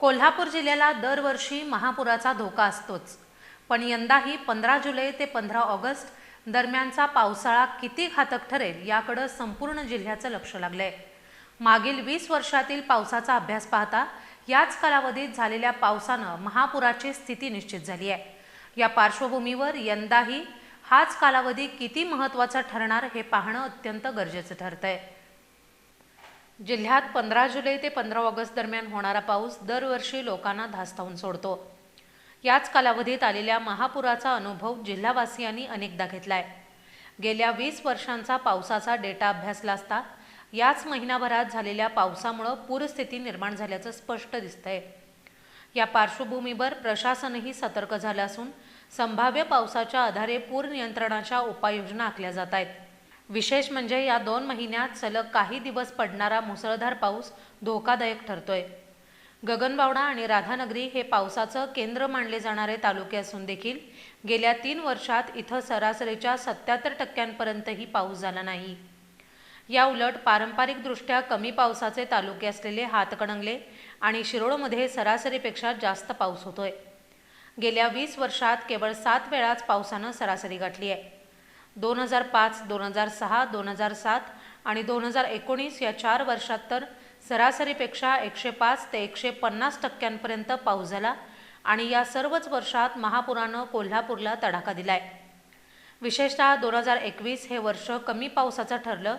कोल्हापूर जिल्ह्याला दरवर्षी महापुराचा धोका असतोच. पण यंदाही पंधरा जुलै ते पंधरा ऑगस्ट दरम्यानचा पावसाळा किती घातक ठरेल याकडं संपूर्ण जिल्ह्याचं लक्ष लागलंय. मागील वीस वर्षातील पावसाचा अभ्यास पाहता याच कालावधीत झालेल्या पावसानं महापुराची स्थिती निश्चित झाली आहे. या पार्श्वभूमीवर यंदाही हाच कालावधी किती महत्त्वाचा ठरणार हे पाहणं अत्यंत गरजेचं ठरतंय. जिल्ह्यात पंधरा जुलै ते पंधरा ऑगस्ट दरम्यान होणारा पाऊस दरवर्षी लोकांना धास्तावून सोडतो. याच कालावधीत आलेल्या महापुराचा अनुभव जिल्हावासियांनी अनेकदा घेतलाय. गेल्या वीस वर्षांचा पावसाचा डेटा अभ्यासला असता याच महिनाभरात झालेल्या पावसामुळं पूरस्थिती निर्माण झाल्याचं स्पष्ट दिसतंय. या पार्श्वभूमीवर प्रशासनही सतर्क झालं असून संभाव्य पावसाच्या आधारे पूर नियंत्रणाच्या उपाययोजना आखल्या जात आहेत. विशेष म्हणजे या दोन महिन्यात सलग काही दिवस पडणारा मुसळधार पाऊस धोकादायक ठरतोय. गगनबावडा आणि राधानगरी हे पावसाचं केंद्र मानले जाणारे तालुके असून देखील गेल्या तीन वर्षात इथं सरासरीच्या सत्याहत्तर टक्क्यांपर्यंतही पाऊस झाला नाही. या उलट पारंपरिकदृष्ट्या कमी पावसाचे तालुके असलेले हातकणंगले आणि शिरोळमध्ये सरासरीपेक्षा जास्त पाऊस होतोय. गेल्या वीस वर्षात केवळ सात वेळाच पावसानं सरासरी गाठली आहे. दोन हजार पाच दोन हजार सहा दोन हजार सात आणि दोन हजार एकोणीस या चार वर्षात तर सरासरीपेक्षा एकशे पाच ते एकशे पन्नास टक्क्यांपर्यंत पाऊस झाला आणि या सर्वच वर्षात महापुरानं कोल्हापूरला तडाखा दिलाय. विशेषतः दोन हजार एकवीस हे वर्ष कमी पावसाचं ठरलं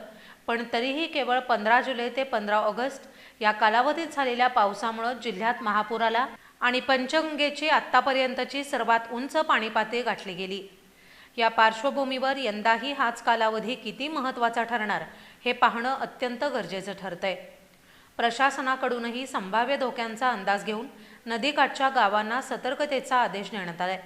पण तरीही केवळ पंधरा जुलै ते पंधरा ऑगस्ट या कालावधीत झालेल्या पावसामुळं जिल्ह्यात महापूर आला आणि पंचगंगेची आत्तापर्यंतची सर्वात उंच पाणीपातळी गाठली गेली. या पार्श्वभूमीवर यंदाही हाच कालावधी किती महत्त्वाचा ठरणार हे पाहणं अत्यंत गरजेचं ठरतंय. प्रशासनाकडूनही संभाव्य धोक्यांचा अंदाज घेऊन नदीकाठच्या गावांना सतर्कतेचा आदेश देण्यात आलाय.